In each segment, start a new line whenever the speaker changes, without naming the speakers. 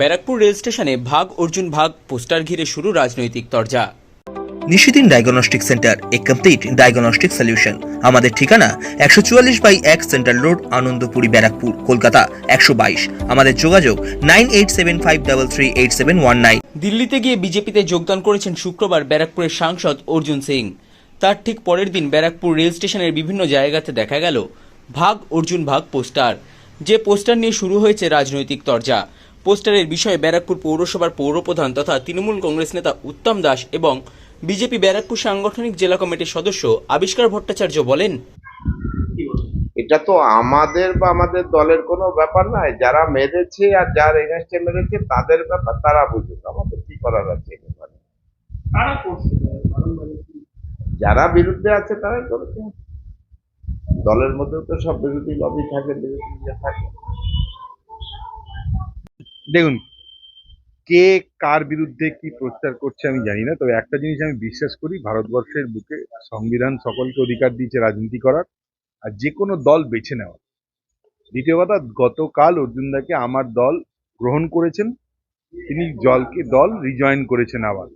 Barrackpore rail স্টেশনে ভাগ অর্জুন ভাগ পোস্টার ঘিরে শুরু রাজনৈতিক তরজা।
নিশিদিন ডায়াগনস্টিক সেন্টার এ কমপ্লিট ডায়াগনস্টিক সলিউশন। আমাদের ঠিকানা একশো চুয়াল্লিশ বাই এক সেন্ট্রাল রোড আনন্দপুরি ব্যারাকপুর কলকাতা একশো বাইশ। আমাদের যোগাযোগ nine eight seven five double three eight seven one nine.
দিল্লিতে গিয়ে বিজেপিতে যোগদান করেছেন শুক্রবার ব্যারাকপুরের সাংসদ অর্জুন সিং। তার ঠিক পরের দিন ব্যারাকপুর রেল স্টেশনের বিভিন্ন জায়গাতে দেখা গেল ভাগ অর্জুন ভাগ পোস্টার। যে পোস্টার নিয়ে শুরু হয়েছে রাজনৈতিক তরজা পোস্টারের বিষয়ে ব্যারাকপুর পৌরসভার পৌরপ্রধান তথা তৃণমূল কংগ্রেস নেতা উত্তম দাস এবং বিজেপি ব্যারাকপুর সাংগঠনিক জেলা কমিটির সদস্য আবিষ্কার ভট্টাচার্য বলেন।
এটা তো আমাদের বা আমাদের দলের কোনো ব্যাপার নয়। যারা মেরেছে আর যার এগেনস্টে মেরেছে তাদের ব্যাপার তারা বুঝুক। আমাদের কি করার আছে? যারা বিরুদ্ধে আছে তারাই করেছে। দলের মধ্যেও তো সব বিরোধী লবি থাকে বিরোধী ইয়ে থাকে।
দেখুন, কে কার বিরুদ্ধে কি প্রচার করছে আমি জানি না, তবে একটা জিনিস আমি বিশ্বাস করি, ভারতবর্ষের বুকে সংবিধান সকলকে অধিকার দিয়েছে রাজনীতি করার, আর যে কোনো দল বেছে নেওয়ার। দ্বিতীয় কথা, গতকাল অর্জুনদাকে আমার দল গ্রহণ করেছেন, তিনি জলকে দল রিজয়েন করেছেন আবার।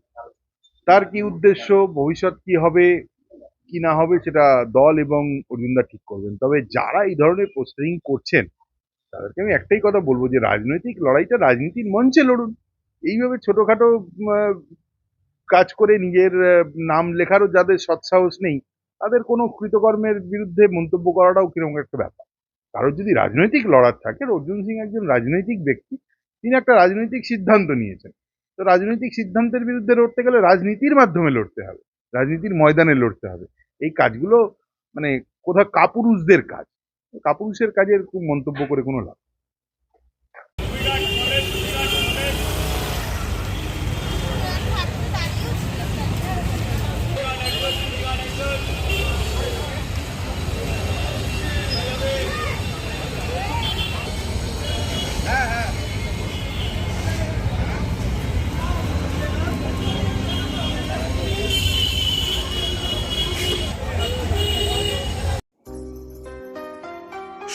তার কি উদ্দেশ্য, ভবিষ্যৎ কি হবে, কি না হবে, সেটা দল এবং অর্জুনদা ঠিক করবেন। তবে যারা এই ধরনের পোস্টারিং করছেন তাদেরকে আমি একটাই কথা বলব যে রাজনৈতিক লড়াইটা রাজনীতির মঞ্চে লড়ুন। এইভাবে ছোটোখাটো কাজ করে নিজের নাম লেখারও যাদের সৎসাহস নেই, তাদের কোনো কৃতকর্মের বিরুদ্ধে মন্তব্য করাটাও কীরকম একটা ব্যাপার? কারোর যদি রাজনৈতিক লড়ার থাকে, অর্জুন সিং একজন রাজনৈতিক ব্যক্তি, তিনি একটা রাজনৈতিক সিদ্ধান্ত নিয়েছেন। তো রাজনৈতিক সিদ্ধান্তের বিরুদ্ধে লড়তে গেলে রাজনীতির মাধ্যমে লড়তে হবে, রাজনীতির ময়দানে লড়তে হবে। এই কাজগুলো মানে কোথাও কাপুরুষদের কাজ। কাপুরুষের কাজের খুব মন্তব্য করে কোনো লাভ